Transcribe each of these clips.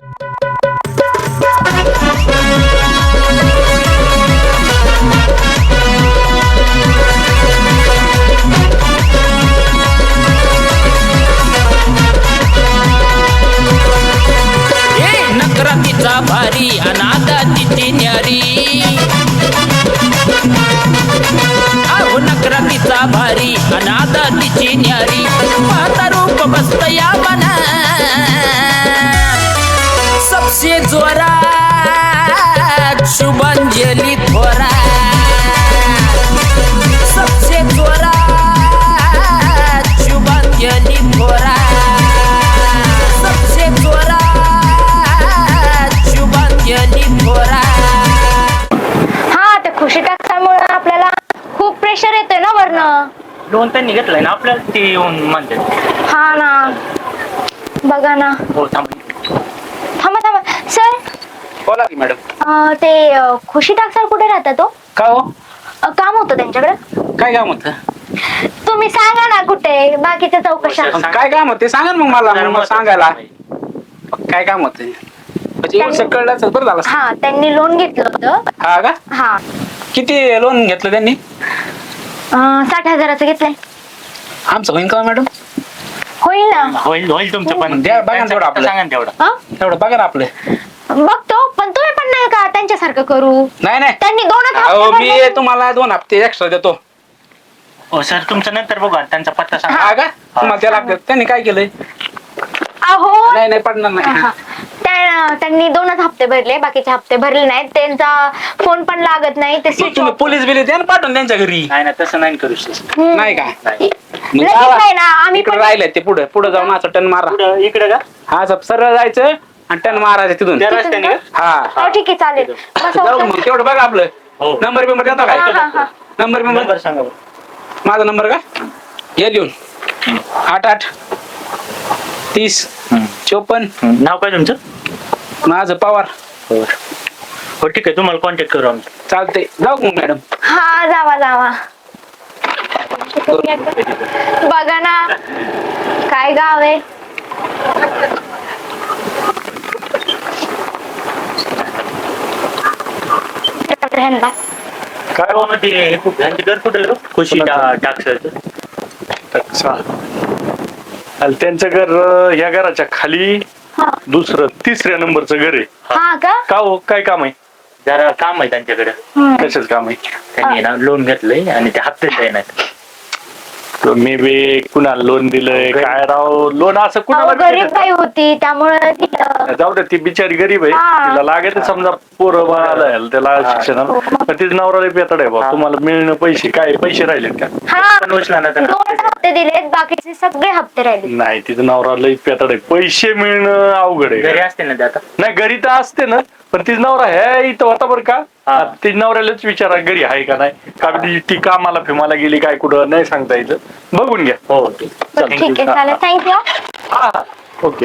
ए नकरातीचा भारी अनादा तिची न्यारी. अहो नकरातीचा भारी अनादा तिची न्यारी. पाहता रूप बसत या मना सबसे जोरा शुभांजली थोरा सबसे जोरा शुभांजली थोरा सबसे जोरा शुभांजली थोरा हा खुशी टाकल्यामुळे आपल्याला खूप प्रेशर येतोय ना वरनं. लोन त्यांनी घेतलंय ना आपल्याला? ते येऊन म्हणते. हा ना. बघा ना. हो थांब. बोला की मॅडम. अं, ते अं, खुशी टाकसाळ कुठे राहता तो? का हो? अं, काम होतं त्यांच्याकडे? काय काम होतं? तुम्ही सांगा ना कुठे बाकीच्या चौकशा. हो. काय काम होते सांगा ना मग मला मग सांगायला. काय काम होते? म्हणजे एवढं कळलं तर बरं झालं असतं. हा त्यांनी लोन घेतलं होतं. हा का? हा. किती लोन घेतलं त्यांनी? अं, साठ हजाराचं घेतलंय. आमचं होईन का मॅडम? होईल ना. होईल होईल तुमचं पण द्या, बघा ना तेवढं आपलं. सांगा ना तेवढं. हं? एवढं बघा ना आपलं. बघतो पण तुम्ही पण नाही का त्यांच्यासारखं करू? नाही नाही. त्यांनी दोनच अहो हप्ते मी भरले. तुम्हाला दोन हप्ते एक्स्ट्रा देतो. हो सर तुमचं नंतर बघा त्यांचा पत्ता सांगा. का? तुम्हाला त्याला हप्ते- त्यांनी काय केलंय? अहो. नाही नाही पडणार हा. नाही त्या- त्यांनी दोनच हप्ते भरले बाकीचे हप्ते भरले नाहीत. त्यांचा फोन पण लागत नाही ते मग तुम्ही पोलीस बिलीस द्या ना पाठवून त्यांच्या घरी. नाही ना तसं नाही करू शकत नाही का? नाही. लगेच ना आम्ही इकडे पण राहिलंय ते पुढे. पुढे जाऊन असं टन मारा. पुढं इकडे का? हा सब सरळ जायचं. आणि टन मारायचं तिथून. त्या रस्त्याने का? हा हो. ठीक आहे चालेल जाऊ. मग तेवढं बघा आपलं. हो. नंबर बिंबर देता हा, काय? हा, हा. नंबर बिंबर? नंबर सांगा बरं. माझा नंबर का? ये लिहून आठ आठ. तीस. चोपन्न. हं, नाव काय तुमचं? माझं पवार. हो. हो ठीक आहे. तुम्हाला कॉन्टॅक्ट करू आम्ही. चालते जाऊ मग मॅडम? हा जावा जावा. बघा ना. काय गाव आहे? काय हो मग ते यांचं घर कुठे खुशी टाकसायचं अच्छा. आणि त्यांचं घर अं, या घराच्या खाली हा. दुसरं तिसऱ्या नंबरचं घर आहे. हा. का? का हो? काय काम आहे? जरा काम आहे त्यांच्याकडे. हम्म. कशाच काम आहे? त्यांनी ना लोन घेतलंय आणि ते हप्ते देणार मी बी कुणाला लोन दिलंय काय राव लोन असं अहो, कुणाला गरीब. बाई होती त्यामुळे तिला जाऊ दे ती बिचारी गरीब आहे. हा. तिला लागेल समजा पोरं बाळाला आहे, त्याला शिक्षणाला. पण तिचं नवरा पेतड आहे बा तुम्हाला मिळणं पैसे काय पैसे राहिलेत का? हा. उचला ना हप्ते दिलेत बाकीचे सगळे हप्ते राहिले. नाही तिचं नवरा लई पेतड आहे. पैसे मिळणं अवघड घरी आहे असते ना ते आता? नाही घरी तर असते ना पण तिचं नवरा हे इथं होता बरं का? हा. तिच्या नवऱ्यालाच विचारा घरी आहे का नाही? का ती ती कामाला फिमाला गेली काय कुठं नाही सांगता येतं. बघून घ्या. हो ठीक. बरं, ठीक आहे चालेल. Thank you okay.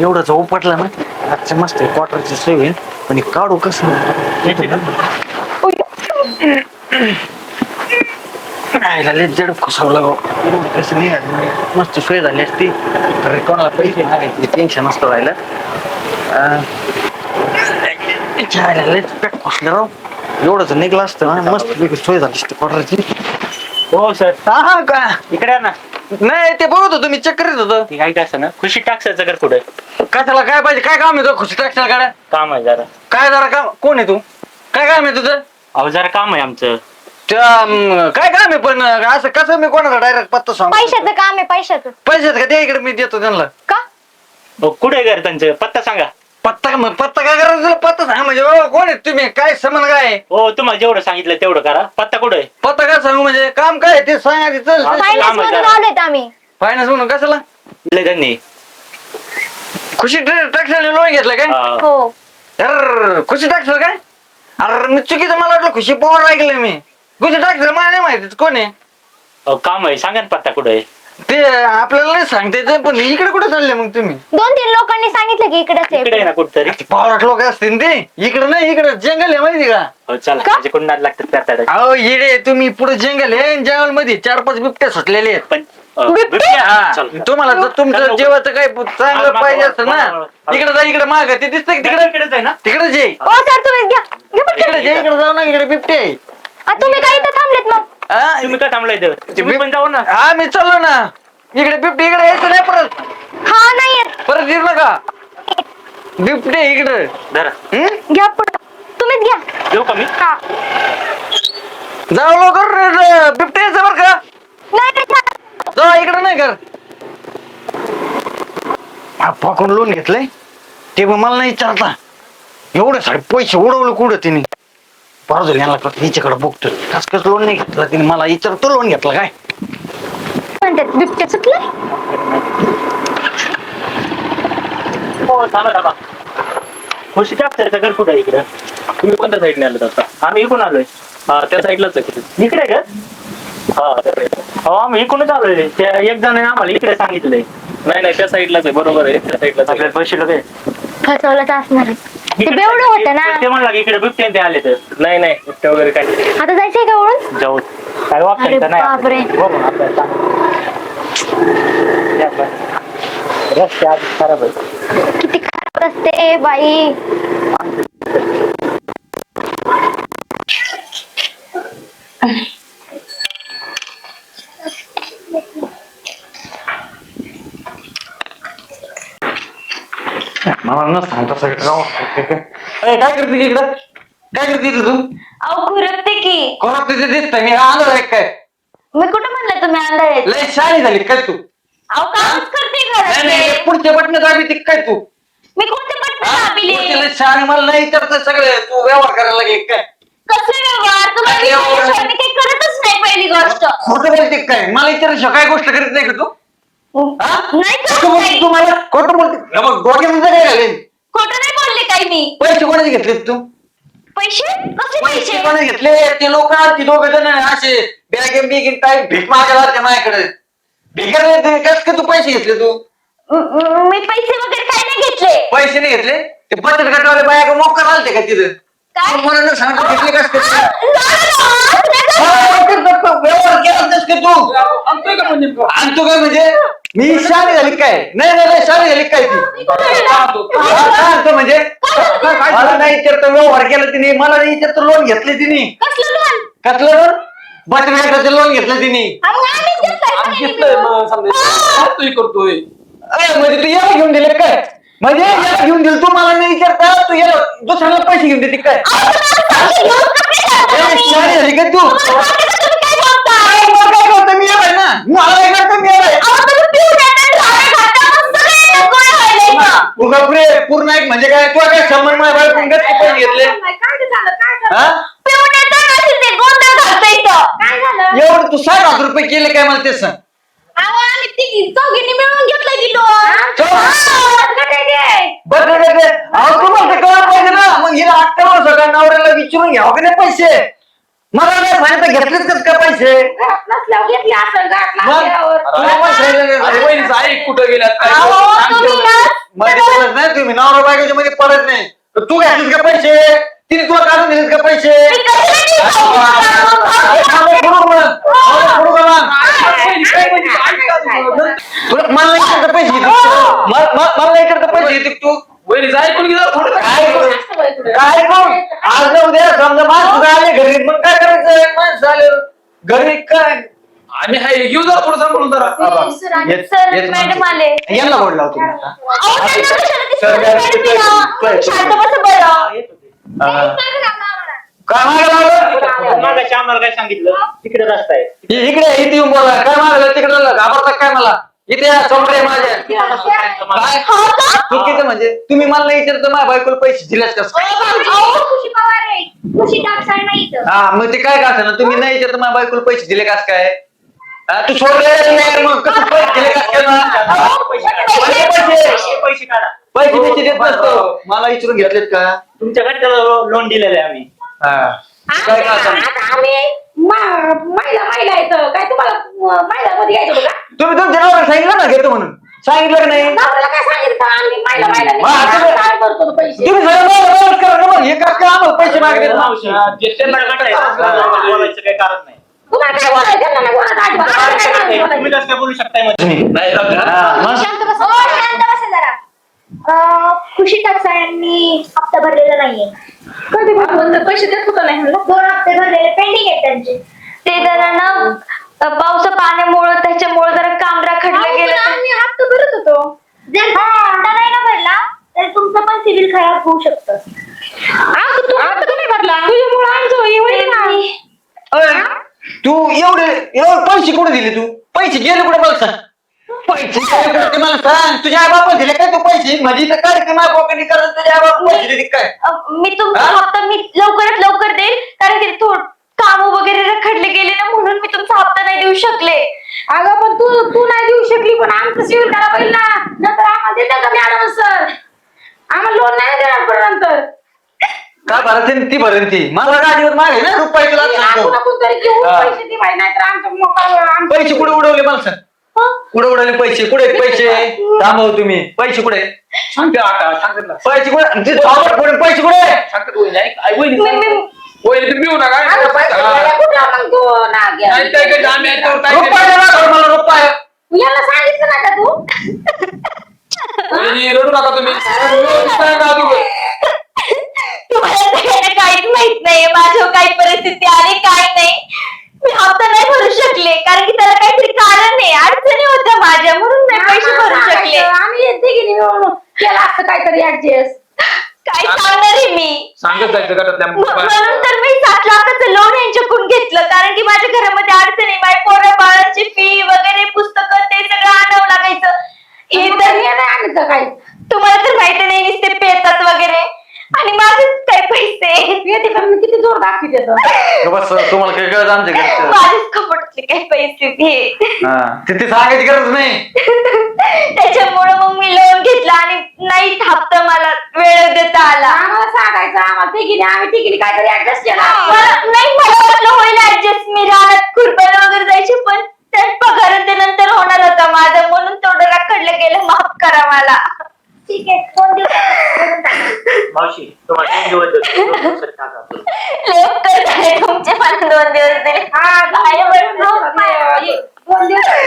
एवढं उपटलं ना आजचं मस्त क्वार्टरची सोय होईल. पण हे काढू कसं? राहिला लय जड फसवलं गो कसं नाही मस्त सोय झाली असती. तर कोणाला पैसे मागायचे टेन्शन नसतं राहिलं. अं, राहिला लय पेट फसलं राव. एवढंच निघलं असतं. ना मस्त पैकी सोय झाली असती हो सर. हा हा का? इकडे या ना. नाही ते बघत होतो मी चेक करीत होतो. ते काय काय असं ना खुशी टाकसायचं घर कुठे कशाला काय पाहिजे? काय काम आहे तो खुशी टाकशाल गाड्या. काम आहे जरा. काय जरा काम? कोण आहे तू? काय काम आहे तुझं? अहो जरा काम आहे आमचं. त्या, अं, काय काम आहे पण असं कसं मी कोणाला डायरेक्ट पत्ता सांग पैशाचं काम आहे पैशाचं. पैसे का? ते इकडे मी देतो त्यांना. का? हो, कुठे आहे घर त्यांचं? पत्ता सांगा. पत्ता का- मग? पत्ता काय करायचं तुला? पत्ता सांग म्हणजे बाबा कोण आहे तुम्ही? काय समज काय आहे? हो तुम्हाला जेवढं सांगितलं तेवढं करा. पत्ता कुठे आहे? पत्ता काय सांगू म्हणजे? काम काय आहे ते सांग आधी चल. हा. फायनान्स मधून आम्ही. म्हणून कशाला? दिलंय त्यांनी खुशी टॅक्सला लोन घेतलं काय? हा. हो. अरे खुशी टॅक्स काय? अरे मी चुकीचं मला वाटलं खुशी पवार ऐकलं मी. खुशी टॅक्स मला नाही माहिती कोण आहे? अहो, काम आहे. सांगा ना पत्ता कुठे आहे. ते आपल्याला नाही सांगता येतं पण इकडे कुठे चालले मग तुम्ही? दोन तीन लोकांनी सांगितलं की इकडेच इकडे आहे आहे ना कुठतरी. पावराट लोक असतील ते. इकडे नाही इकडे जंगल आहे माहिती का? हो चला का? म्हणजे लागतात अहो तुम्ही पुढे जंगल आहे जंगलमध्ये चार पाच बिबट्या सुटलेले आहेत. पण बिबटे हा तुम्हाला जर तुमचं जेवायचं काय चांगलं पाहिजे असतं ना इकडे जा इकडे माग ते दिसतंय तिकडे? तिकडेच आहे ना? तिकडेच ये ओ सर तुम्ही घ्या घ्या पटकन. इकडे ये इकडे जाऊ ना इकडे बिबटे आहे. आ, तुम्ही काय इथं थांबलेत मग? हा? तुम्ही काय थांबलाय इथं? तुम्ही पण जाऊ ना. हा मी चाललो ना. इकडे बिबटे इकडे यायचं नाही परत. हा नाही येत. परत येऊ नका. बिबटे इकडे. धरा. हम्म? घ्या पुढं. तुम्हीच घ्या. देऊ का मी? हा. जाऊ लवकर र- बिबटे यायचं बरं का? नाही नाही. जा. इकडे नाही कर. पाकून लोन घेतलंय. ते मग मला नाही विचारता. एवढे साडे पैसे उडवले कुठं तिने? परत झाले यांना हिच्याकडे बघतो कस कस लोन नाही घेतलं तिने मला विचारतो लोन घेतलं काय? म्हणतात बिबट्या हो थांबा थांबा. खुशी टाकतायचं घर कुठं आहे इकडं. तुम्ही कोणत्या साईडने आले आता? आम्ही इकडून आलोय. हा त्या साईडलाच आहे इकडे का? हा त्या side ला. हो आम्ही इकडूनच आलोय. त्या एक जण आम्हाला इकडे सांगितलंय. नाही नाही त्या साईडलाच आहे. बरोबर आहे. त्या साईडलाच आहे. आपल्याला पैसे काय फसवलंच असणार आहे. ते बेवडं होतं ना ते म्हणला की इकडे बिबटे ते आले तर नाही नाही बिबट्या वगैरे काय. आता जायचंय का वळून जाऊ काय अरे वागताय नाही बापरे. बघू ना आपल्याला चांगलं. या बाय. रस्ते खराब आहे किती खराब रस्ते बाई मला न सांगता सगळं. राव अरे काय करते इकडं? काय करते इथं तू? अहो खुरपते की. कोणाला मी आलो आहे काय? मी कुठं म्हणलं तुम्ही आहेत लय शाळी झाली काय तू? अहो कामच करते नाही नाही घरात पुढच्या बटन दाबी ती काय तू? मी कोणते हा? दाबिले? शहाणे मला नाही विचारत सगळे तू व्यवहार करायला लागले काय? कसले व्यवहार? तुम्हाला अरे मी काही करतच नाही पहिली गोष्ट. खोटं बोलते काय? मला विचारल्याशिवाय काय गोष्ट करीत नाही का तू? हा? नाही खोटं करत बोलते नाही. तू मला खोटं बोलते. हे बघ, डोक्यात तुझं काय खोटं नाही बोलले मी. पैसे कोणाचे घेतले तू? पैसे? कसले पैसे पैसे? कोणाचे घेतले? ते लोक ती दोघ जण असे बॅग बिग टाईप भीक मागायला आलते माझ्याकडे. भिकार कस का तू पैसे घेतले तू? म- म- मी पैसे वगैरे काय नाही घेतले. पैसे नाही घेतले? ते बचत गटवाले बाया मोकर आलते का तिथं? काय? तू मला घेतले कस का तू? नाही हा, नाही व्यवहार केला नसतेस का तू? आणतोय का म्हणजे आणतो काय म्हणजे? मी शाळी झाली काय नाही नाही नाही शाळी झाली काय ती. हा, काय आणतो म्हणजे मला नाही विचारतो व्यवहार केला तिने. मला नाही विचारतो लोन घेतले तिने. कसलं लोन कसलं लोन बचत गटाचं लोन घेतलं तिने. घेतलंय मग समजा करतोय. अरे म्हणजे तू याला घेऊन दिले काय? म्हणजे याला घेऊन दिलं तू मला नाही विचारता तू याला दुसऱ्याला पैसे घेऊन देते काय? ए, शाळी झाली का तू? काय काय करतो मी येणार ना. मला काय करतो मी येणार पूर्ण एक म्हणजे काय? तू काय संबंध माझ्या बायकोने कसं पैसे घेतले हा? एवढं तू साठ हजार रुपये केले काय मला ते सांग. बरं बरं, बरं. अहो, तुम्हाला ते कळलं पाहिजे ना. मग हिला अठ्ठावन्न वर्ष काय नवऱ्याला विचारून घ्यावं का नाही पैसे? मला काय सांगितलं घेतलेच कस का पैसे? मग? तुला पण सांगितलं अरे नाही. वहिनीचं ऐक कुठं गेल्यात काय अहो, सांग तुम्ही. ना- मध्ये बोलत नाही तुम्ही नवरा बायकोच्या मध्ये पडत नाही. तर तू घेतलीस का पैसे? तिने तुला काढून दिलेत का पैसे फोडू मग. मला फोडू का मग? वहिनी काय म्हणजे ऐक का तू? तुला मला नाही इकडे पैसे घेते तू. मला मला- मला नाही इकडे पैसे घेते तू वहिनीचं ऐकून घे जरा थोडं काय करू? काय कोण आज ना उद्या समजा माणसं आले घरी मग काय करायचं माणसं आले घरी काय? आम्ही हाय घेऊ जरा थोडं सांभाळून जरा. येत- सर येत मॅडम. आले. यांना बोल लावतो मी आता. अहो, त्यांना कशाला दिसतं? सर, मॅडम, मॅडम मी ना- शांत बसा बरं. हा. काय मागे लावलं मागाशी आम्हाला काय सांगितलं? तिकडे रस्ता आहे. इ- इकडे इथे येऊन बोला. काय मागलं तिकडे घाबरतात काय मला? इथे या, माझ्या. काय? हो का? चुकीचं म्हणजे तुम्ही मला नाही विचारतो माझ्या बायकोला पैसे दिलेस कसं अहो, खुशी पवार आहे. खुशी टाकसाळ नाही इथं. हा मग ते काय का ना तुम्ही नाही विचारतो माझ्या बायकोला पैसे दिले कस काय? हा, तू सोडले नाही मग कसं पैसे दिले कस काय मग? अहो, पैसे पैसे पैसे काढा. पैसे पैसे देत नसतो. मला विचारून घेतलेत का? तुमच्याकडे त्याला लोन दिलेलं आहे आम्ही. हा. काय का असं? आता आम्ही महिला महिला येतं काय तुम्हाला महिला मध्ये यायचं तुम्ही तुमच्या नवऱ्याला सांगितलं ना घेतो म्हणून. सांगितलं का नाही? नवऱ्याला काय सांगितलं आम्ही महिला आता- काय करतो तो पैसे. तुम्ही सगळं मला व्यवस्था करा ना मग हे काय काय आम्हाला पैसे मागले ज्येष्ठांना गटायचं. बोलायचं काही कारण नाही. तुम्हाला काय बोलायचं त्यांना नाही बोलायचं. अजिबात. आम्हाला काय बोलायचं. तुम्ही कसं काय बोलू शकताय म्हणजे. नाही राहू द्या. हा, मग? शांत बसा ओ, शांत बसा जरा. अं, खुशी टाकसाळ्यांनी हप्ता भरलेला नाहीये? कधी भरलं? पैसे देत होता नाही म्हणलं. दोन हप्ते भरलेले पेंडिंग आहेत त्यांचे. ते जरा ना अं, पावसा पाण्यामुळं त्याच्यामुळे जरा काम रखडलं गेलं आम्ही हप्ता भरत होतो. जर तुम्ही हप्ता नाही ना भरला तर तुमचं पण सिव्हिल खराब होऊ शकतं. आता तू भरला? तुझ्यामुळं आमचं हे होईल ना. अय, तू एवढे एवढे पैसे कुठे दिले तू? पैसे गेले कुठे मला सांग पैसे. गेले कुठे ते मला सांग तुझ्या आई बाबा दिले काय तू पैसे? म्हणजे इथं कार्यक्रम आहे पॉकेटी करत तुझ्या आई बाबा पैसे दिले काय? अं, मी तुमचा हा? हप्ता मी लवकरात लवकर देईल कारण की थोड काम वगैरे रखडले गेले ना म्हणून मी तुमचा हप्ता नाही देऊ शकले. अगं पण तू तू नाही देऊ शकली पण आमचं सिव्हिल करा पाहिजे ना. नंतर आम्हाला देतात का मॅडम सर? आम्हाला लोन नाही देणार पण नंतर. का भरते ती भरेन ती? मला गाडीवर मागे ना रुपये तुला सांगतो. तरी घेऊ हा. पैसे दे भाई नाही तर आमचं मोकळं आमचं पैसे कुठे उडवले मला सांग. कुठे उडवले पैसे कुठे आहेत पैसे थांबव तुम्ही पैसे कुठे सांगते आता सांगते ना. पैसे कुठे ते थांबव, कुठे पैसे कुठे सांगते. मी- वहिनी, तुम्ही येऊ नका अगं, पैसे. द्यायला कुठं मग तू ना घ्या. नाही तर काय आम्ही याच्यावर काय रुपये केलं? द्या ना मला रुपये याला सांगितलं ना का तू वहिनी, रडू नका तुम्ही व्यवस्थित सांगा तुम्ही. तुम्हाला सगळ्यांना काहीच माहीत नाही माझ्यावर काही परिस्थिती आली काय नाही मी हप्ता नाही भरू शकले कारण की त्याला काहीतरी कारण आहे अडचणी होत्या माझ्या म्हणून नाही पैसे भरू शकले आम्ही येते की नाही केलं असतं काय सांगणार आहे मी. सांगत जायचं गटातल्या म- म्हणून तर मी सात लाखाचं लोन यांच्याकडून घेतलं कारण की माझ्या घरामध्ये अडचणी माझ्या पोरा बाळाची फी वगैरे पुस्तकं ते सगळं आणावं लागायचं. हे तर नाही आणलं काही तुम्हाला तर माहिती नाही नुसते पेतात वगैरे. आणि माझे काय पैसे? येते का मी किती जोर दाखवते तर. बस तुम्हाला काय कळत आमच्या घरचं. माझेच कपडचे काही हा तिथे सांगायची गरज नाही. त्याच्यामुळे मग मी लोन घेतला आणि नाही हप्ता मला वेळ देता आला. आम्हाला सांगायचं आम्हाला तिघीने आम्ही तिघीने काहीतरी ऍडजस्ट केला. मला- नाही मला वाटलं होईल ऍडजस्ट मी राहण्यात खुरपायला वगैरे जायची पण त्यात पगार ते नंतर होणार होता माझा. म्हणून थोडं रखडलं गेलं. माफ करा मला. ठीक आहे दोन दिवस मावशी तुम्हाला दोन दिवस देतो. दोन दिवसात टाका. लवकर झाले तुमचे मला दोन दिवस दिले हा, बाहेर पण दोन दोन दिवसात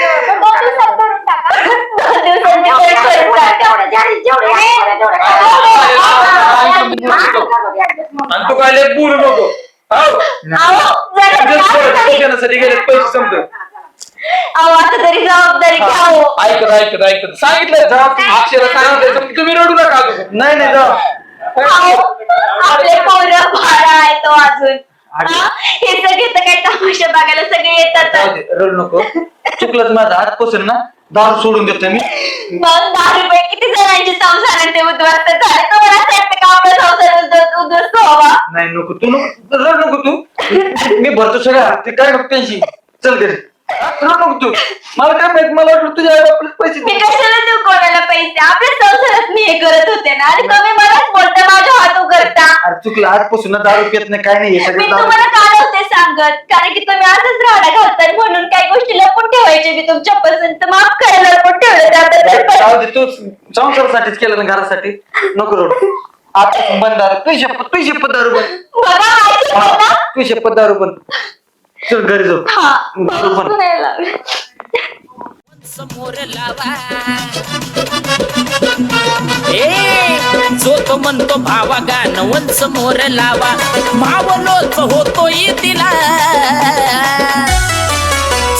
टाका दोन दिवसांनी टाका. जेवढं तेवढं हा, adjust आणि तू काय लय बोलू नको हो. अहो, जरा Adjust कर, जबाबदारी- शिक्षणासाठी गेले पैसे संपत अहो, आता तरी जबाबदारी घ्या हो. ऐकत ऐकत ऐकत. सांगितलं अक्षर सांगितलं तुम्ही रडू नका. नाही नाही जाऊ अहो, आपले पोरं बाळं आहेत हो अजून. हा? हे सगळे तर काही तमाशा बघायला सगळे जाऊ येतात दे, रडू नको. चुकलंच माझं आजपासून ना. दारू सोडून देतो मी. मग दहा रुपये किती जणांचे संसार ते उद्ध्वस्त झाले? तुम्हाला असं वाटतं का आपला संसार उद्ध्वस्त उद्ध्वस्त व्हावा? नाही नको. तू नको रड नको तू. मी भरतो सगळं. ते काय नको टेन्शन चल घरी. नको तू. मला काय माहीत मला वाटलं तुझ्या आई पैसे मी. कशाला देऊ कोणाला पैसे? आपल्या संसारात मी हे करत होते ना. आणि तुम्ही मलाच बोलता माझ्या हात करता. अरे चुकलं आजपासून ना दारू पित नाही काय नाही हे मी सगळं दारू तुम्हाला काल होते सांगत? कारण की तुम्ही असंच राहणं घालताय म्हणून काही गोष्टी लपून ठेवायचे मी तुमच्या पसंत. माफ करायला लपून ठेवलं त्याबद्दल जाऊ दे तू संसारासाठीच केलं ना घरासाठी. नको रड. आता बंद दारू तुझी शपथ तुझी शपथ दारू बंद. बघा ऐकलं ना तुझी शपथ दारू बंद. चल घरी जाऊ. हा दारू बंद सुनायला. समोर लावा ए जो तो म्हणतो भावा गाणवन समोर लावा. मावलोच होतो दिला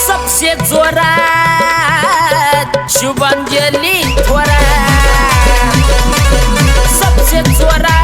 सबसे जोरात शुभांजली थोरा सबसे जोरात